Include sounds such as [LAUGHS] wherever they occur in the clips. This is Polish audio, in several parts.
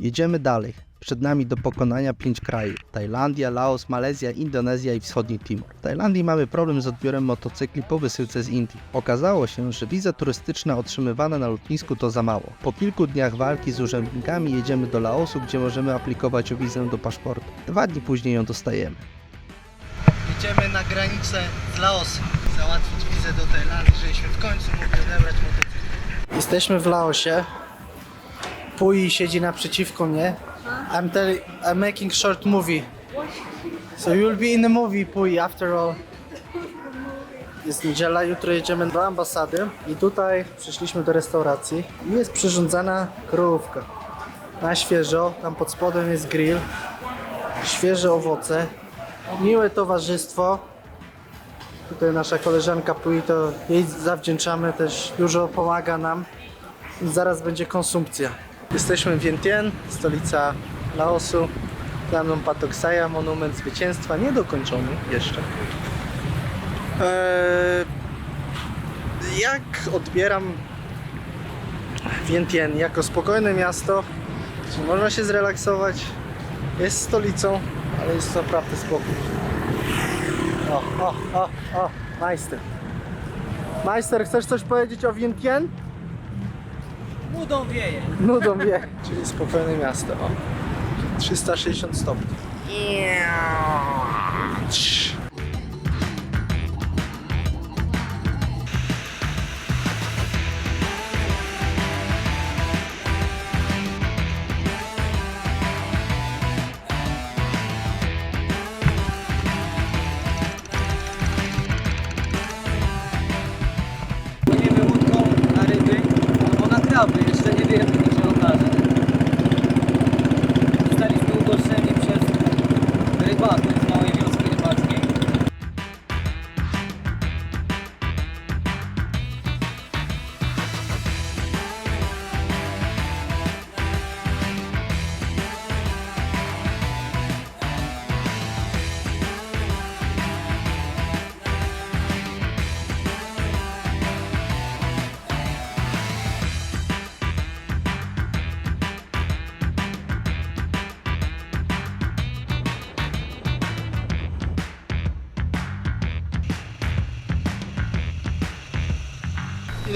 Jedziemy dalej. Przed nami do pokonania pięć krajów. Tajlandia, Laos, Malezja, Indonezja i Wschodni Timor. W Tajlandii mamy problem z odbiorem motocykli po wysyłce z Indii. Okazało się, że wiza turystyczna otrzymywana na lotnisku to za mało. Po kilku dniach walki z urzędnikami jedziemy do Laosu, gdzie możemy aplikować o wizę do paszportu. Dwa dni później ją dostajemy. Jedziemy na granicę z Laosem. Załatwić wizę do Tajlandii, żebyśmy w końcu mogli odebrać motocykl. Jesteśmy w Laosie. Pui siedzi naprzeciwko mnie. I'm telling, I'm making short movie. So you'll be in the movie, Pui, after all. Jest niedziela, jutro jedziemy do ambasady i tutaj przyszliśmy do restauracji i jest przyrządzana królówka. Na świeżo, tam pod spodem jest grill, świeże owoce, miłe towarzystwo. Tutaj nasza koleżanka Pui, to jej zawdzięczamy też, dużo pomaga nam. Zaraz będzie konsumpcja. Jesteśmy w Vientiane, stolica Laosu. Za mną Patoksaja, monument zwycięstwa, niedokończony jeszcze. Eee, jak odbieram Vientiane jako spokojne miasto, gdzie można się zrelaksować, jest stolicą, ale jest naprawdę spokój. O, o, o, o, majster. Majster, chcesz coś powiedzieć o Vientiane? Budą wieje. Nudą wie. Czyli spokojne miasto. O. 360 stopni. Cii.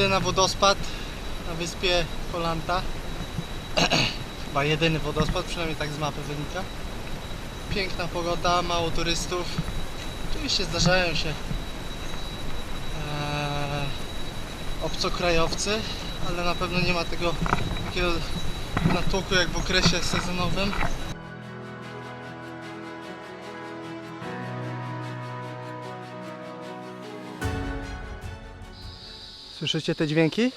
Idę na wodospad na wyspie Kolanta. [CLEARS THROAT] Chyba jedyny wodospad, przynajmniej tak z mapy wynika. Piękna pogoda, mało turystów. Oczywiście zdarzają się eee, obcokrajowcy, ale na pewno nie ma tego takiego natłoku jak w okresie sezonowym. Słyszycie te dźwięki?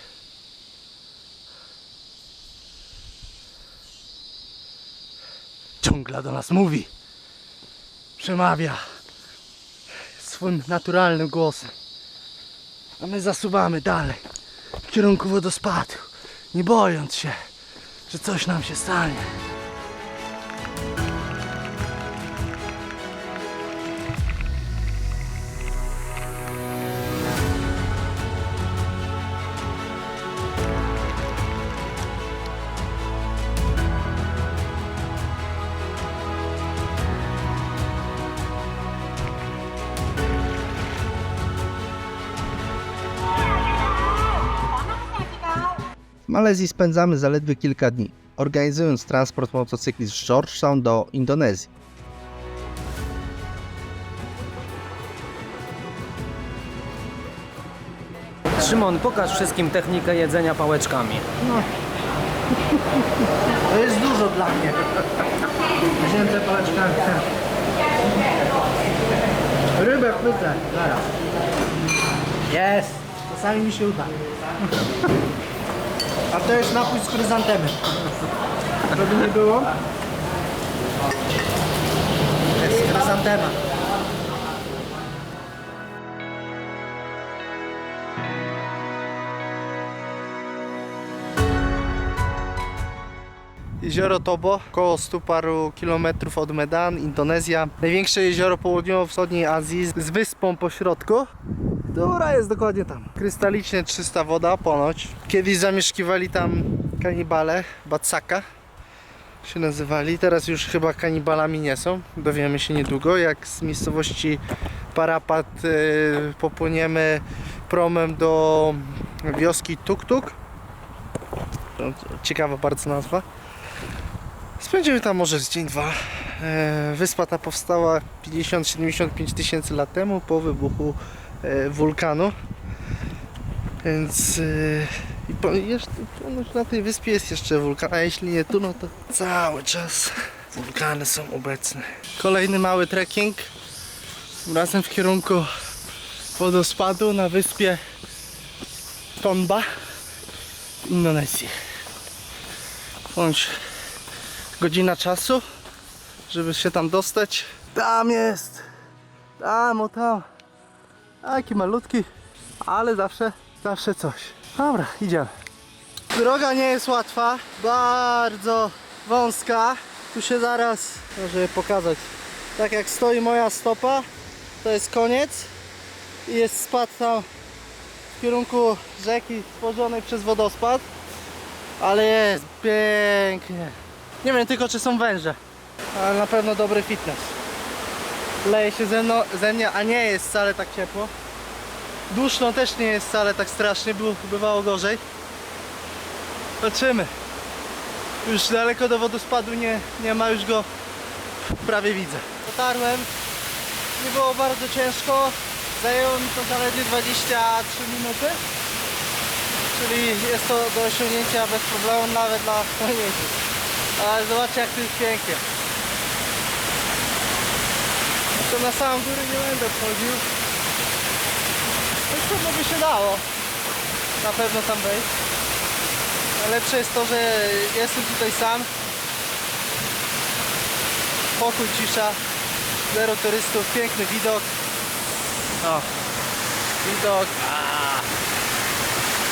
Dżungla do nas mówi. Przemawia swym naturalnym głosem. A my zasuwamy dalej w kierunku wodospadu, nie bojąc się, że coś nam się stanie. Malezji spędzamy zaledwie kilka dni, organizując transport motocykli z Georgetown do Indonezji. Szymon, pokaż wszystkim technikę jedzenia pałeczkami. [LAUGHS] To jest dużo dla mnie. Wzięte pałeczkami. Rybę chwycę, zaraz. Jest! Czasami mi się uda. A to jest napój z chryzantemy. Żeby nie było. Jest chryzantema. Jezioro Tobo, około 100 paru kilometrów od Medan, Indonezja. Największe jezioro południowo-wschodniej Azji z wyspą po środku. Która jest dokładnie tam. Krystalicznie czysta woda ponoć. Kiedyś zamieszkiwali tam kanibale, Batsaka. się nazywali. Teraz już chyba kanibalami nie są. Dowiemy się niedługo. Jak z miejscowości Parapat y, popłyniemy promem do wioski Tuk-Tuk. Ciekawa bardzo nazwa. Spędzimy tam może z dzień, dwa. E, Wyspa ta powstała 50-75 tysięcy lat temu po wybuchu wulkanu. Więc e, i po, jeszcze, ponoć na tej wyspie jest jeszcze wulkan, a jeśli nie tu, no to cały czas wulkany są obecne. Kolejny mały trekking. Razem w kierunku wodospadu na wyspie Tomba w Indonezji. Bądź godzina czasu, żeby się tam dostać. Tam jest! Tam, o tam. Taki malutki, ale zawsze, zawsze coś. Dobra, idziemy. Droga nie jest łatwa, bardzo wąska. Tu się zaraz, żeby pokazać, tak jak stoi moja stopa, to jest koniec i jest spad tam w kierunku rzeki stworzonej przez wodospad. Ale jest pięknie. Nie wiem tylko czy są węże, ale na pewno dobry fitness. Leje się ze, mną, ze mnie, a nie jest wcale tak ciepło. Duszno też nie jest wcale tak strasznie, było, bywało gorzej. Zobaczymy. Już daleko do wodospadu nie, nie ma, już go prawie widzę. Dotarłem, nie było bardzo ciężko, zajęło mi to zaledwie 23 minuty. Czyli jest to do osiągnięcia bez problemu nawet dla mniejszych. Ale zobaczcie jak to jest pięknie. To na samą górę nie będę wchodził. To trudno by się dało. Na pewno tam wejść. Najlepsze jest to, że jestem tutaj sam. Pokój, cisza. Zero turystów, piękny widok. O, widok.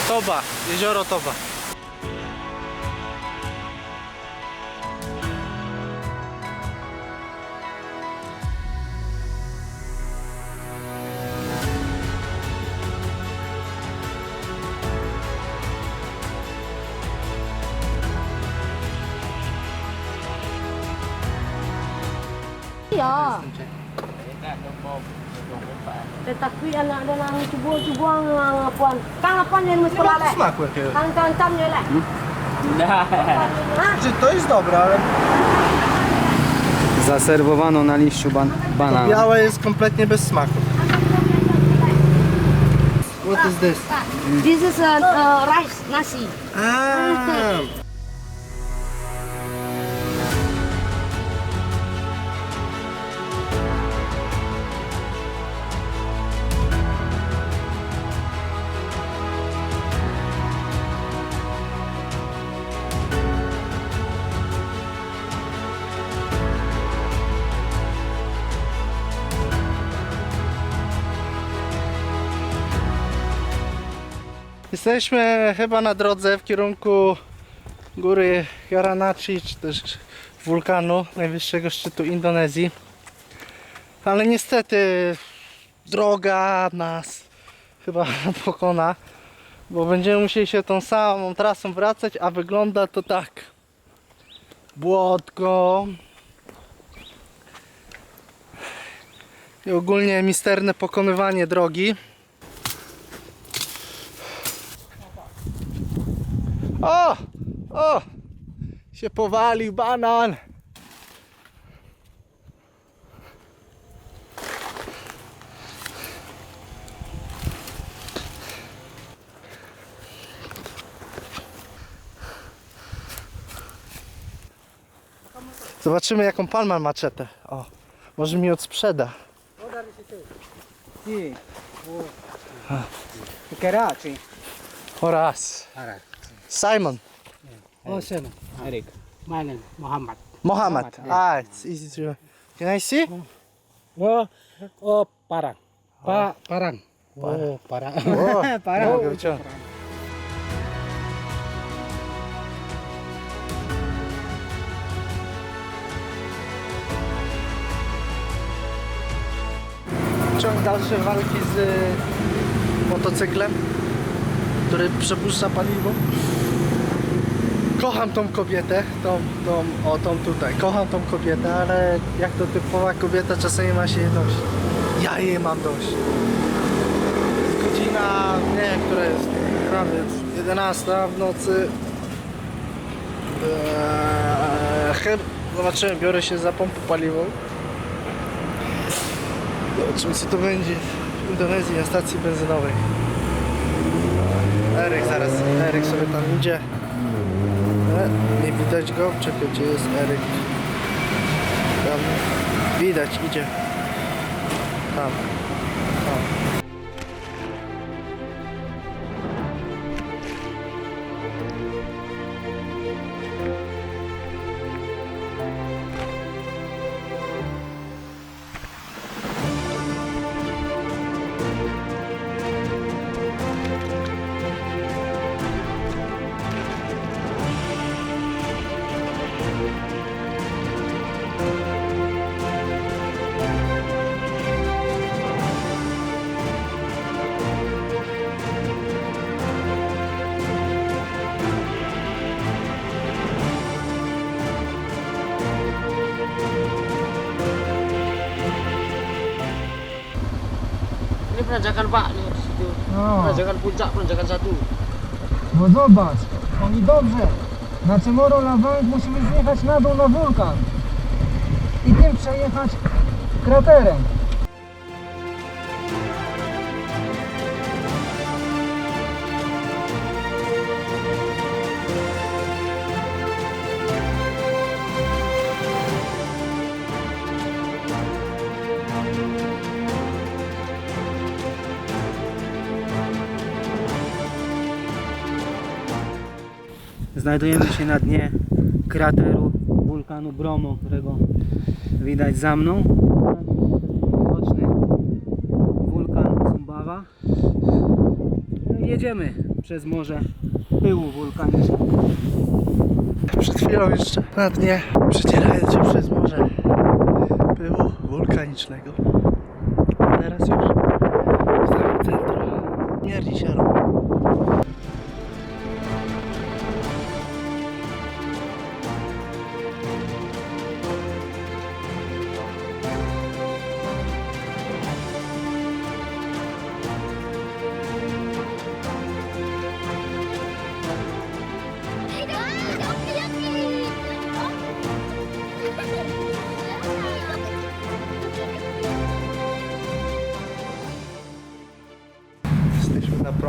Toba, jezioro Toba. Tetapi anak dia nang cuba-cuba nang puan. Kang apa ni mesti lalek. smaku jakiego. Kang kang tam ni lek. Ha? Czy to jest dobre, ale Zaserwowano na liściu ban banana. białe jest kompletnie bez smaku. What is this? This is a uh, rice nasi. Ah. Jesteśmy chyba na drodze w kierunku góry Garanachi, czy też wulkanu, najwyższego szczytu Indonezji. Ale niestety droga nas chyba [LAUGHS] pokona, bo będziemy musieli się tą samą trasą wracać, a wygląda to tak. Błotko. I ogólnie misterne pokonywanie drogi. O! O! Się powalił banan! Zobaczymy jaką pan ma maczetę. O, może mi odsprzeda. Kerachi. Oraz. Simon. Oh, Sam. Eric. My name Muhammad. Mohammed. Mohammed, Ah, it's easy to. Can I see? Oh, oh, parang. Pa, parang. Oh, parang. O, nie parang. [LAUGHS] mogę wyciągnąć. Ciąg dalszy walki z y, motocyklem, który przepuszcza paliwo. Kocham tą kobietę, tą, tą, o tą tutaj, kocham tą kobietę, ale jak to typowa kobieta czasami ma się dość. Ja jej mam dość. Jest godzina, nie wiem, która jest, prawie 11 w nocy. Eee, chyb, zobaczymy, biorę się za pompę paliwową. Zobaczymy co to będzie w Indonezji na stacji benzynowej. Eryk zaraz, Eryk sobie tam idzie. Nie widać go, czekaj gdzie jest Eryk. Tam widać, idzie. Tam. Ini penajakan Pak nih situ. No, Penajakan puncak, penajakan satu. no zobacz, oni dobrze. Na Cemoro Lawang musimy zjechać na dół na wulkan i tym przejechać kraterem. Znajdujemy się na dnie krateru wulkanu Bromo, którego widać za mną. Widoczny wulkan Sumbawa. No jedziemy przez morze pyłu wulkanicznego. Przed chwilą jeszcze na dnie, przedzierając się przez morze pyłu wulkanicznego. Teraz już w samym centrum. Mierdzi się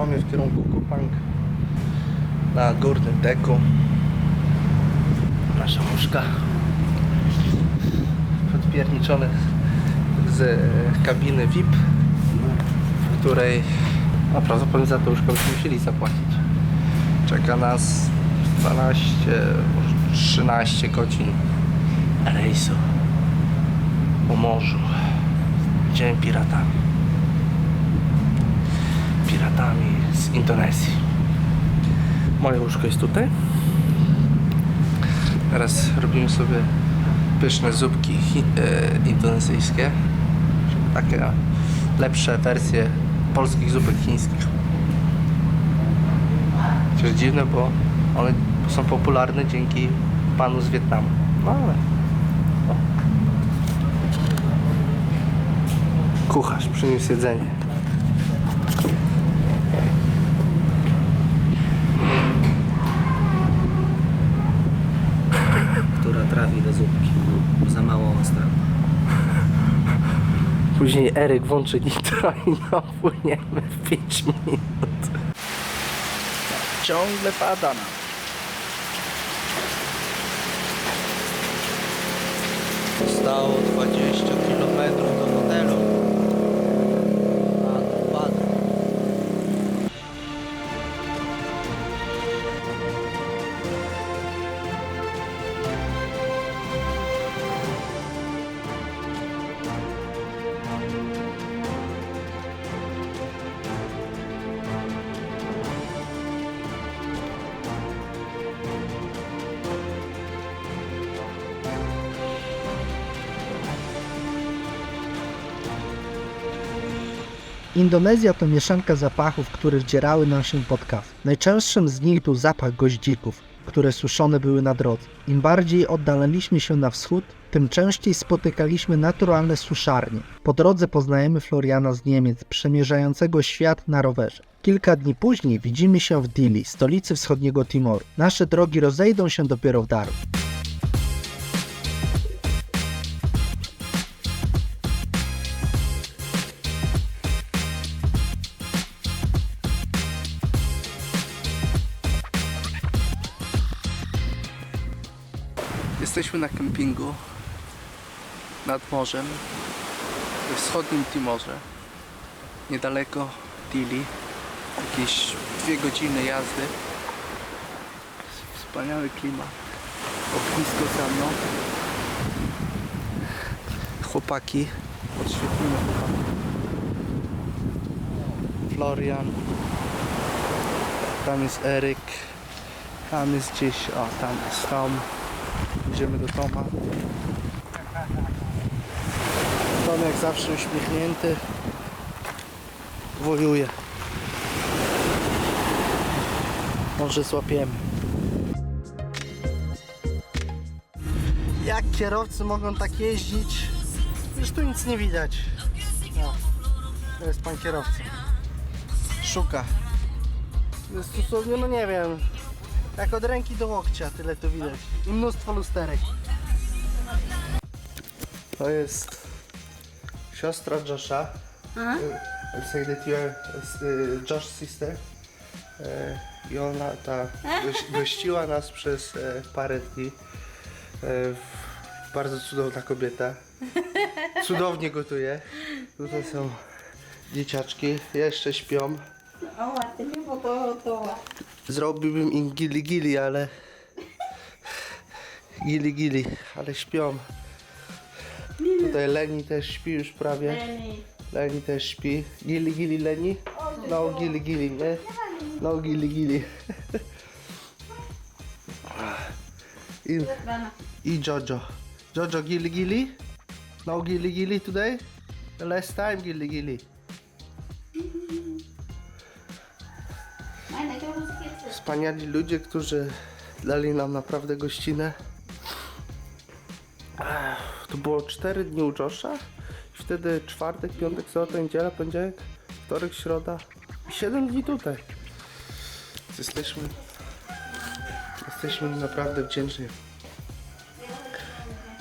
promie w kierunku Kupang na górnym deku. Nasza łóżka podpierniczone z kabiny VIP, w której no, prawdopodobnie za to łóżko byśmy musieli zapłacić. Czeka nas 12, może 13 godzin rejsu po morzu. Będziemy piratami z Indonezji. Moje łóżko jest tutaj. Teraz robimy sobie pyszne zupki e, indonezyjskie. Takie lepsze wersje polskich zupek chińskich. Co jest dziwne, bo one są popularne dzięki panu z Wietnamu. No ale... O. Kucharz przyniósł jedzenie. Trafi do zupki. Za mało ostra. [LAUGHS] Później Eryk włączy nitro i [LAUGHS] no płyniemy w 5 minut. Ciągle pada nam. Zostało Indonezja to mieszanka zapachów, które wdzierały nam się pod kaw. Najczęstszym z nich był zapach goździków. które suszone były na drodze. Im bardziej oddalaliśmy się na wschód, tym częściej spotykaliśmy naturalne suszarnie. Po drodze poznajemy Floriana z Niemiec, przemierzającego świat na rowerze. Kilka dni później widzimy się w Dili, stolicy wschodniego Timoru. Nasze drogi rozejdą się dopiero w Darwin. Jesteśmy na kempingu nad morzem we wschodnim Timorze, niedaleko Dili, jakieś dwie godziny jazdy. Wspaniały klimat, ognisko za mną. Chłopaki, chłopaki. Florian, tam jest Eryk, tam jest gdzieś, o tam jest Tom. Idziemy do Toma. Tom jak zawsze uśmiechnięty. Wojuje. Może złapiemy. Jak kierowcy mogą tak jeździć? Już tu nic nie widać. No. To jest pan kierowca. Szuka. Dosłownie, no nie wiem, jak od ręki do łokcia, tyle tu widać. I mnóstwo lusterek. To jest siostra Josha. Aha. I say that you are uh, Josh's sister. E, I ona ta goś- gościła nas przez e, parę dni. E, w- bardzo cudowna kobieta. Cudownie gotuje. Tutaj są dzieciaczki. Jeszcze śpią. Oh, at ini foto to. Zrobiłbym im gili gili, ale... Gili gili, ale śpią. Tutaj Leni też śpi już prawie. Ini. Leni też śpi. Gili gili Leni? No gili gili, nie? No gili gili. [LAUGHS] I? I Jojo. Jojo gili gili? No gili gili today? The last time gili gili. Wspaniali ludzie, którzy dali nam naprawdę gościnę. To było 4 dni u Josha. Wtedy czwartek, piątek, sobota, niedziela, poniedziałek, wtorek, środa. I 7 dni tutaj. Jesteśmy, jesteśmy naprawdę wdzięczni.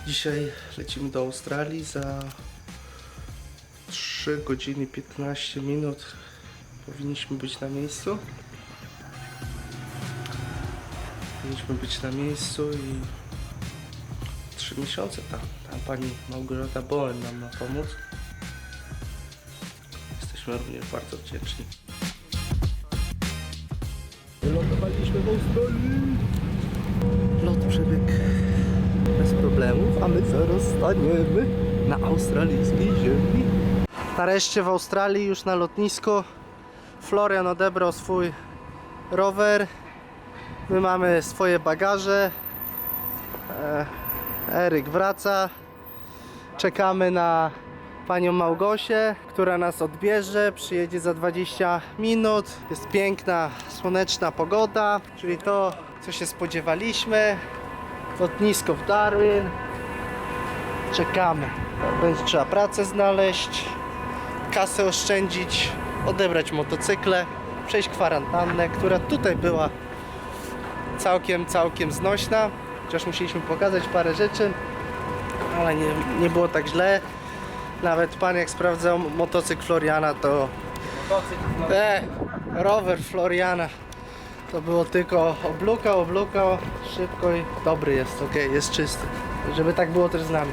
Dzisiaj lecimy do Australii za 3 godziny 15 minut. Powinniśmy być na miejscu. Powinniśmy być na miejscu i trzy miesiące tam. Tam pani Małgorzata Bowen nam ma pomóc. Jesteśmy również bardzo wdzięczni. Wylądowaliśmy w Australii. Lot przebiegł bez problemów, a my zaraz staniemy na australijskiej ziemi. Nareszcie w Australii, już na lotnisku. Florian odebrał swój rower. My mamy swoje bagaże. E, Eryk wraca. Czekamy na panią Małgosię, która nas odbierze. Przyjedzie za 20 minut. Jest piękna, słoneczna pogoda, czyli to, co się spodziewaliśmy. Lotnisko w Darwin. Czekamy. Będzie trzeba pracę znaleźć, kasę oszczędzić, odebrać motocykle, przejść kwarantannę, która tutaj była całkiem, całkiem znośna. Chociaż musieliśmy pokazać parę rzeczy, ale nie, nie było tak źle. Nawet pan jak sprawdzał motocykl Floriana, to e, rower Floriana to było tylko oblukał, oblukał, szybko i dobry jest, ok, jest czysty. Żeby tak było też z nami.